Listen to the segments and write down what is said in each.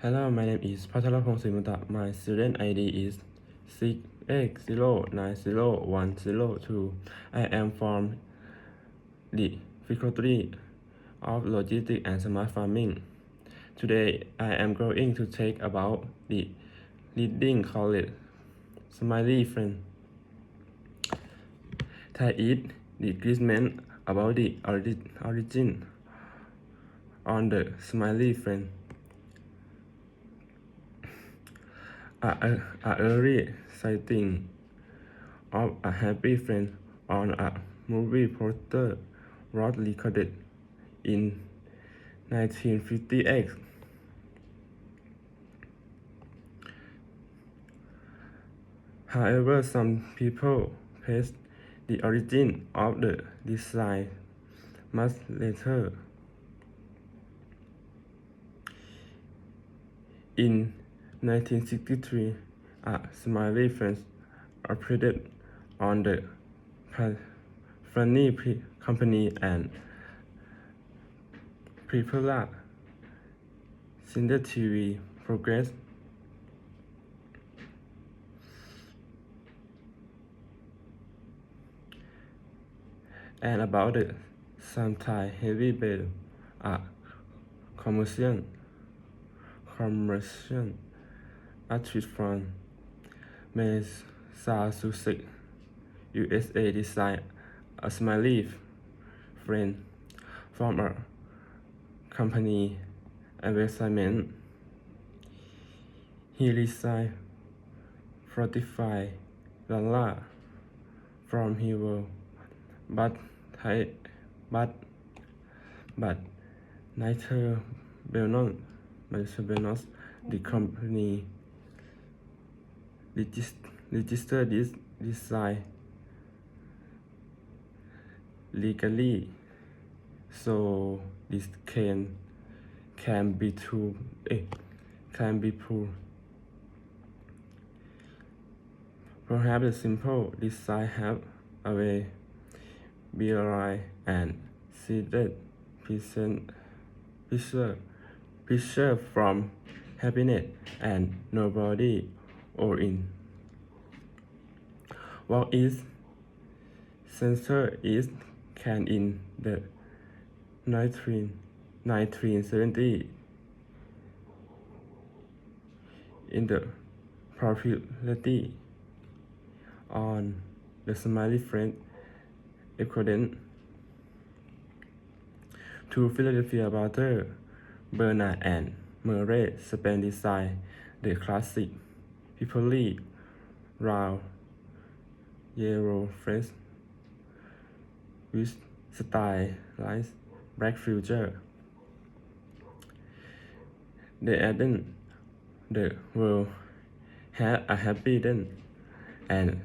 Hello, my name is Patharapong Simuta. My student ID is 6x090102. I am from the faculty of Logistics and Smart Farming. Today, I am going to talk about the leading college Smiley Friend. Thai is the agreement about the origin on the Smiley Friend. A, a, early sighting of a happy friend on a movie poster was recorded in 1958. However, some people place the origin of the design much later. In 1963, a smiley face appeared on the Pe- Company and popular Cinder TV progress. And about the sometime heavy bell, a commercial commercial artist from Miss Massachusetts, USA designed a smiley friend from a company investment. He received 45 dollars from his work, but I, but but neither Belnon, neither Belnon, the company regis- registered this design legally, so this can can be true, eh, can be proved. Perhaps the simple design have a way BRI and seeded present picture picture from happiness and nobody or in. What is censor is can in the 19 1970 in the popularity on the smiley friend equivalent to Philadelphia Butter, Bernard and Murray Spain design the classic Pipoli round yellow fresh with stylized black future. They added the world had a happy then and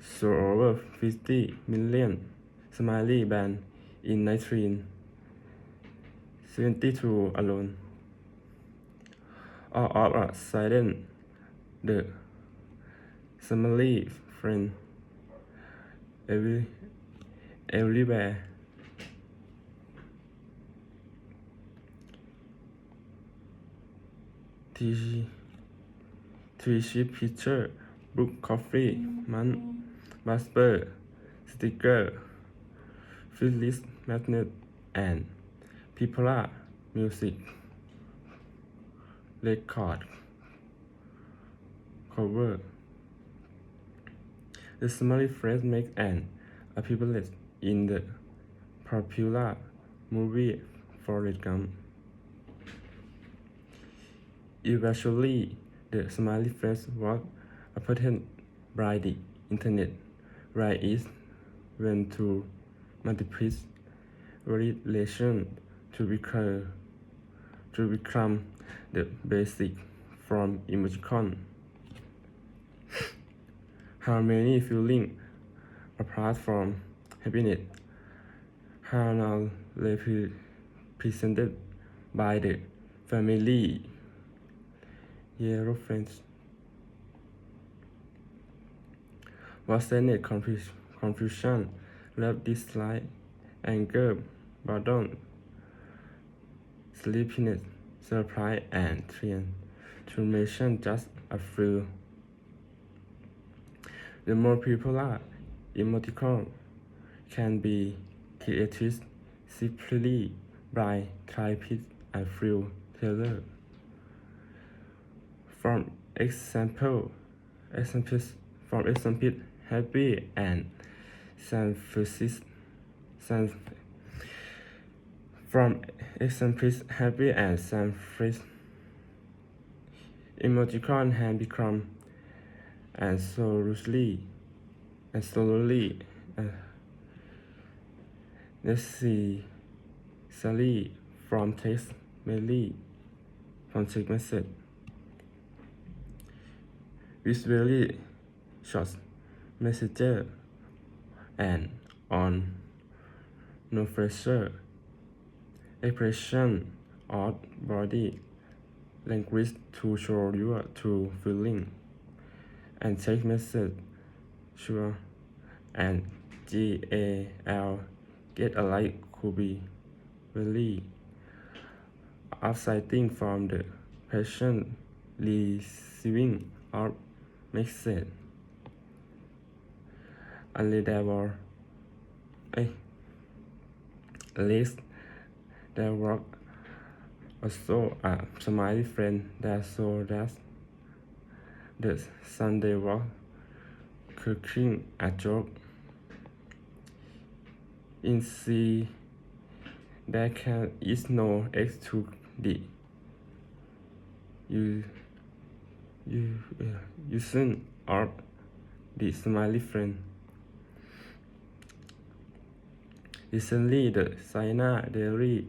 sold over 50 million smiley band in 1972 alone. All of a sudden, the smiley friend every, everywhere. Three sheet picture, book coffee, man, Basper, sticker, Phyllis magnet, and Pipola music record cover. The smiley phrase makes an appearance in the popular movie Forrest Gump. Eventually, the smiley face was apprehended by the internet, where it went to multiple relation to become, to become the basic from emoticon. How many feelings apart from happiness are now represented by the family yellow friends. Was there confus- confusion, love, dislike, anger, boredom, sleepiness, surprise and mention just a few. The more popular emoticon can be created simply by typing a few teller. From example, examples from example, happy and San Francisco. San, from examples, happy and San Francisco. Emoticon have become and slowly and slowly uh, necessary from text mainly from text message very short messenger and on no pressure. Expression of body language to show your true feeling and take message sure and GAL get alike could be really exciting from the person receiving or message. Only there were eh, at least there were also a smiley friend that saw that the Sunday was cooking a joke in C there can is no x to the you you uh, using of the smiley friend. Recently the China Daily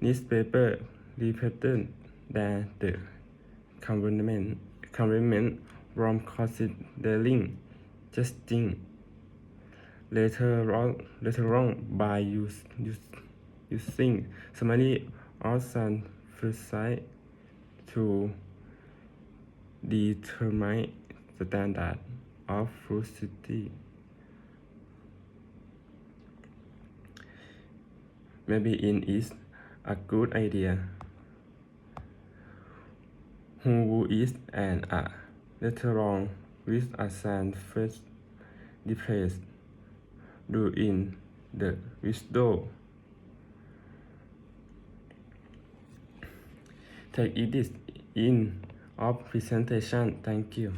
newspaper reported that the government government from considering testing later on later on by use, use, using smiley or sun precise to determine the standard of fruity. Maybe it is a good idea. Who is an a later on with a first replace do in the window. Take it in of presentation. Thank you.